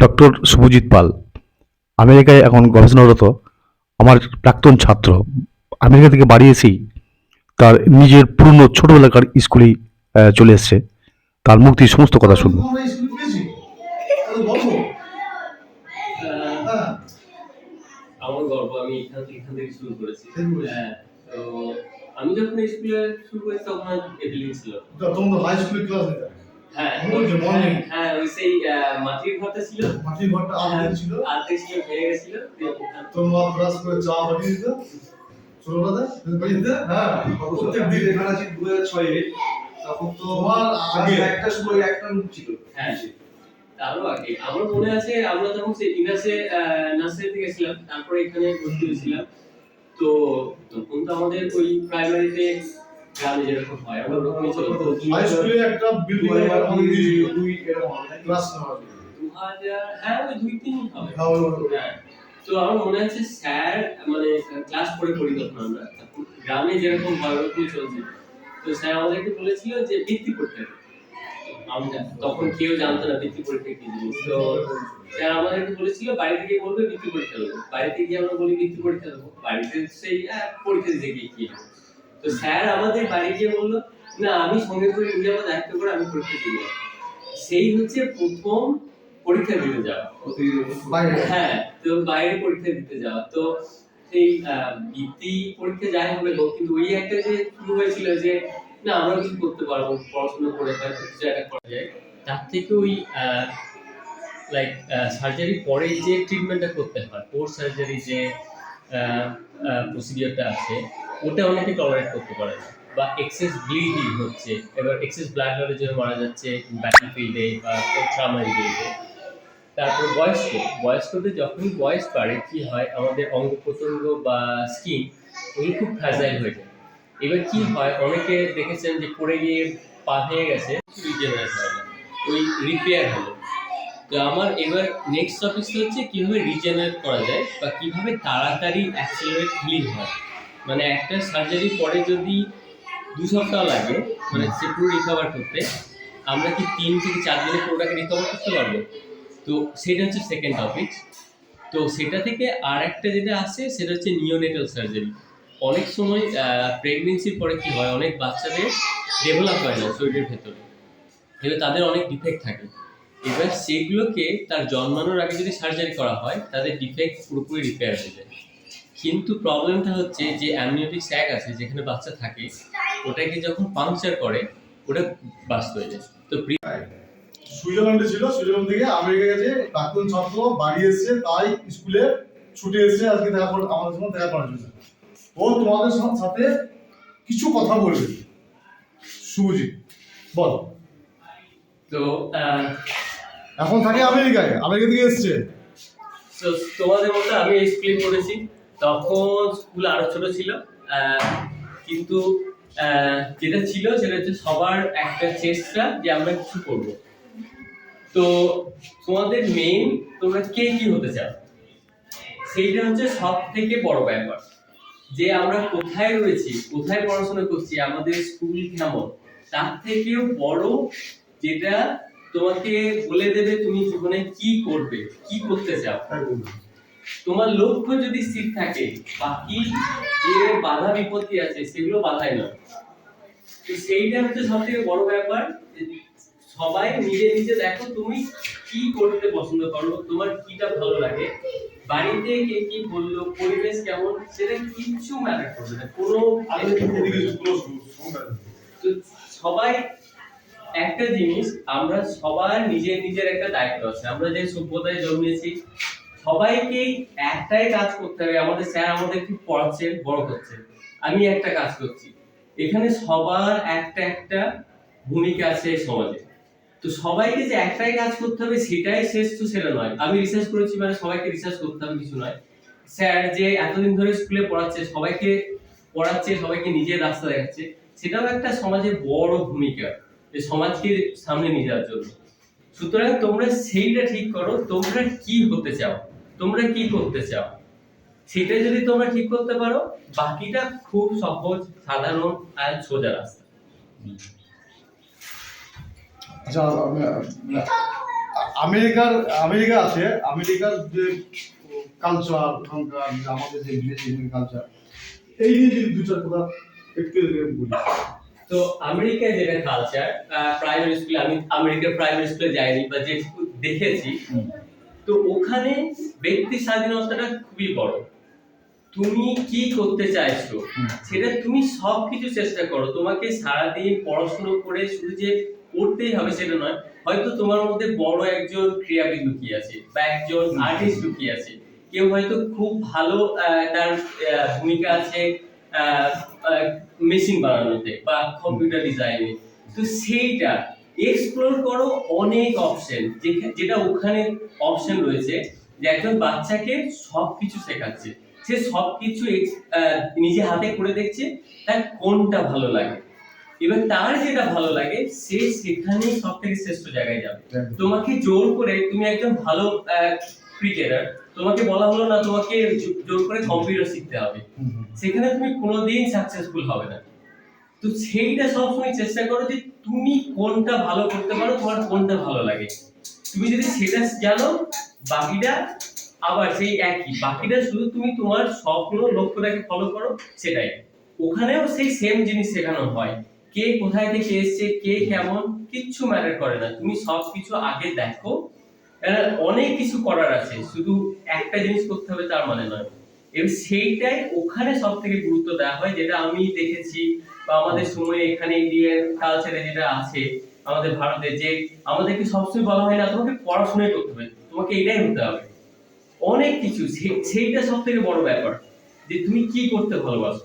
Doctor Subhajit পাল আমেরিকায় এখন গবেষণারত আমার প্রাক্তন ছাত্র। আমেরিকা থেকে বাড়ি এসেই তার নিজের পুরনো ছোটবেলাকার স্কুলেই চলে এসছে। তার মুক্তি সমস্ত কথা শুনব। আমরা স্কুল হ্যাঁ আমার গল্প আমি এখান থেকে এখান থেকে শুরু করেছি। হ্যাঁ তো আমি যখন স্কুলে শুরু করেছি তখন এবিলিং ছিল। তখন তো হাই স্কুলের ক্লাস এটা। হ্যাঁ। হ্যাঁ ওই সেই মাটির ঘরটা ছিল। মাটির ঘরটা আলাদা ছিল। আর্ধেক ছিল ভেঙে গেছিল দিয়ে মা ব্রাশ করে চা বানিয়ে দিত। ছোটবেলাতে বানিয়ে হ্যাঁ প্রত্যেক দিন এখানে আছি দু হাজার ছয়ে তখন তো আগে। একটা সময় একটা ছিল। হ্যাঁ তারও আগে। আমার মনে আছে আমরা তখন সেই ইনাসে নার্সারিতে গেছিলাম তারপরে এখানে ভর্তি হয়েছিলাম। তো তখন তো আমাদের ওই প্রাইমারিতে গ্রামে যেরকম হয় আমরা ওরকমই হাই স্কুলে একটা বিল্ডিং এর আমাদের দুই এরকম ক্লাস নেওয়ার জন্য। দু হাজার হ্যাঁ ওই দুই তিন হবে। হ্যাঁ। তো আমার মনে আছে স্যার মানে ক্লাস করে পড়ি তখন আমরা। গ্রামে যেরকম হয় ওরকমই চলছে। তো স্যার আমাদেরকে বলেছিল যে বৃত্তি করতে আমরা তখন কেউ জানতো না পরীক্ষা কি জিনিস তো স্যার আমাদেরকে বলেছিল বাড়ি থেকে বলবে বৃত্তি পরীক্ষা দেবো। বাড়িতে গিয়ে আমরা বলি বৃত্তি পরীক্ষা দেবো। বাড়িতে সেই পরীক্ষা দিতে গিয়ে কি? তো স্যার আমাদের বাড়ি গিয়ে বলল না আমি সঙ্গে করে নিয়ে যাব দায়িত্ব করে আমি পরীক্ষা দিব। সেই হচ্ছে প্রথম পরীক্ষা দিতে যাওয়া। হ্যাঁ তো বাইরে পরীক্ষা দিতে যাওয়া। তো সেই বৃত্তি পরীক্ষা যাই হবে কিন্তু ওই একটা যে শুরু হয়েছিল যে না আমরা কিছু করতে পারব পড়াশোনা করে হয়তো কিছু একটা করা যায়। তার থেকে ওই লাইক সার্জারি পরে যে ট্রিটমেন্টটা করতে হয় পোস্ট সার্জারি যে প্রসিডিওরটা আছে ওটা অনেকে টলারেট করতে পারে বা এক্সেস ব্লিডিং হচ্ছে, এবার এক্সেস ব্লাড হলে জন্য মারা যাচ্ছে ব্যাটল ফিল্ডে বা ট্রামা ফিল্ডে তারপর বয়স্ক, বয়স্কদের যখনই বয়স বাড়ে, কি হয়, আমাদের অঙ্গ প্রত্যঙ্গ বা স্কিন ওগুলো খুব ফ্রাজাইল হয়ে যায়। এবার কি হয়, অনেকে দেখেছেন যে পড়ে গিয়ে পা ভেঙে গেছে রিজেনারেট ওই রিপেয়ার হলো। তো আমার এবার নেক্সট টপিকটা হচ্ছে, কীভাবে রিজেনারেট করা যায় বা কীভাবে তাড়াতাড়ি অ্যাক্সেলারেট হিলিং হয়। মানে একটা সার্জারি পরে যদি দু সপ্তাহ লাগে মানে সে পুরো রিকভার করতে, আমরা কি তিন থেকে চার দিনে পুরোটাকে রিকভার করতে পারব? তো সেটা হচ্ছে সেকেন্ড টপিক তো সেটা থেকে আর একটা যেটা আসে, সেটা হচ্ছে নিওনেটাল সার্জারি অনেক সময় প্রেগনেন্সির পরে কি হয়, অনেক বাচ্চাদের ডেভেলপ হয় না শরীরের ভেতরে। এবার তাদের অনেক ডিফেক্ট থাকে। এবার সেগুলোকে তার জন্মানোর আগে যদি সার্জারি করা হয়, তাদের ডিফেক্ট পুরোপুরি রিপেয়ার হয়ে যায়। কিন্তু প্রবলেমটা হচ্ছে যে অ্যামনিওটিক স্যাক আছে যেখানে বাচ্চা থাকে ওটাকে যখন পাংচার করে ওটা বাস্ট হয়ে যায়। তো সুইজারল্যান্ডে ছিল সুইজারল্যান্ড থেকে আমেরিকা গেছে প্রাক্তন ছাত্র বাড়ি এসেছে তাই স্কুলে ছুটে এসেছে আজকে দেখা করে আমাদের সঙ্গে দেখা করার জন্য। ও তোমাদের সাথে কিছু কথা বলবে। শুভজিৎ বল। তো এখন থাকে আমেরিকায় আমেরিকা থেকে এসেছে। তো তোমাদের মতো আমি স্কুলে পড়েছি তখন স্কুল আরও ছোট ছিল কিন্তু যেটা ছিল সেটা হচ্ছে সবার একটা চেষ্টা যে আমরা কিছু করব। তো তোমাদের মেইন তোমরা কে কি হতে চাও? সেইটা হচ্ছে সব থেকে বড় ব্যাপার, যে আমরা কোথায় রয়েছি, কোথায় পড়াশোনা করছি, আমাদের স্কুল কেমন, তার থেকেও বড় যেটা তোমাকে বলে দেবে তুমি জীবনে কি করবে, কি করতে চাও। তোমার লক্ষ্য যদি স্থির থাকে বাকি যে বাধা বিপত্তি আছে সেগুলো বাধাই নয়। তো সেইটা হচ্ছে সব থেকে বড় ব্যাপার সবাই নিজে নিজে দেখো তুমি কি করতে পছন্দ করো তোমার কিটা ভালো লাগে বাড়িতে কে কি বলল পরিবেশ কেমন সেটা কিচ্ছু ম্যাটার করবে না কোনো সবাই একটা জিনিস আমরা সবার নিজের নিজের একটা দায়িত্ব আছে আমরা যে সভ্যতায় জন্মেছি সবাইকেই একটাই কাজ করতে হবে। আমাদের স্যার আমাদের আমাদেরকে পড়াচ্ছে, বড় করছে। আমি একটা কাজ করছি। এখানে সবার একটা একটা ভূমিকা আছে সমাজে। তো সবাইকে যে একটাই কাজ করতে হবে, সেটাই শেষ তো সেটা নয়। আমি রিসার্চ করেছি মানে সবাইকে রিসার্চ করতে হবে, কিছু নয়। স্যার যে এতদিন ধরে স্কুলে পড়াচ্ছে, সবাইকে পড়াচ্ছে, সবাইকে নিজের রাস্তা দেখাচ্ছে, সেটাও একটা সমাজের বড় ভূমিকা, যে সমাজকে সামনে নিয়ে যাওয়ার জন্য। সুতরাং তোমরা সেইটা ঠিক করো, তোমরা কি হতে চাও? তোমরা কি করতে চাও? সেটা যদি তোমরা ঠিক করতে পারো বাকিটা খুব সহজ সাধারণ আর সোজা রাস্তা। আচ্ছা আমেরিকার আমেরিকা আছে আমেরিকার যে কালচার ওখানকার আমাদের যে বিদেশি কালচার এই নিয়ে যদি দু চার কথা একটু বলি। তো আমেরিকায় যেটা কালচার প্রাইমারি স্কুলে আমি আমেরিকার প্রাইমারি স্কুলে যাইনি বা যে দেখেছি তো ওখানে ব্যক্তি স্বাধীনতাটা খুবই বড়। তুমি কি করতে চাইছো? সেটা তুমি সব কিছু চেষ্টা করো। তোমাকে সারাদিন পড়াশোনা করে শুধু যে পড়তেই হবে সেটা নয় হয়তো তোমার মধ্যে বড় একজন ক্রীড়াবিদ লুকিয়ে আছে বা একজন আর্টিস্ট লুকিয়ে আছে। কেউ হয়তো খুব ভালো আহ, তার ভূমিকা আছে মেশিন বানানোতে বা কম্পিউটার ডিজাইনে তো সেইটা এক্সপ্লোর করো অনেক অপশন যেটা ওখানে অপশন রয়েছে যে একজন বাচ্চাকে সব কিছু শেখাচ্ছে। সে সব কিছু নিজে হাতে করে দেখছে তার কোনটা ভালো লাগে। এবার তার যেটা ভালো লাগে সে সেখানেই সব থেকে শ্রেষ্ঠ জায়গায় যাবে। তোমাকে জোর করে তুমি একজন ভালো ক্রিকেটার তোমাকে বলা হলো না তোমাকে জোর করে কম্পিউটার শিখতে হবে। সেখানে তুমি কোনোদিন সাকসেসফুল হবে না। তো সেইটা সবসময় চেষ্টা করো যে তুমি কোনটা ভালো করতে পারো, তোমার কোনটা ভালো লাগে। তুমি যদি সেটা জানো, বাকিটা আবার সেই একই। বাকিটা শুধু তুমি তোমার স্বপ্ন, লক্ষ্যটাকে ফলো করো, সেটাই। ওখানেও সেই সেম জিনিস শেখানো হয়। কে কোথায় থেকে এসছে, কে কেমন, কিচ্ছু ম্যাটার করে না। তুমি সব কিছু আগে দেখো। অনেক কিছু করার আছে। শুধু একটা জিনিস করতে হবে তার মানে নয়। এবং সেইটাই ওখানে সব থেকে গুরুত্ব দেওয়া হয়, যেটা আমি দেখেছি বা আমাদের সময়ে এখানে ইন্ডিয়ান কালচারে যেটা আছে, আমাদের ভারতে, যে আমাদেরকে সবসময় বলা হয় না, তোমাকে পড়াশোনাই করতে হবে, তোমাকে এটাই হতে হবে। অনেক কিছু সেইটা সব থেকে বড় ব্যাপার, যে তুমি কি করতে ভালোবাসো।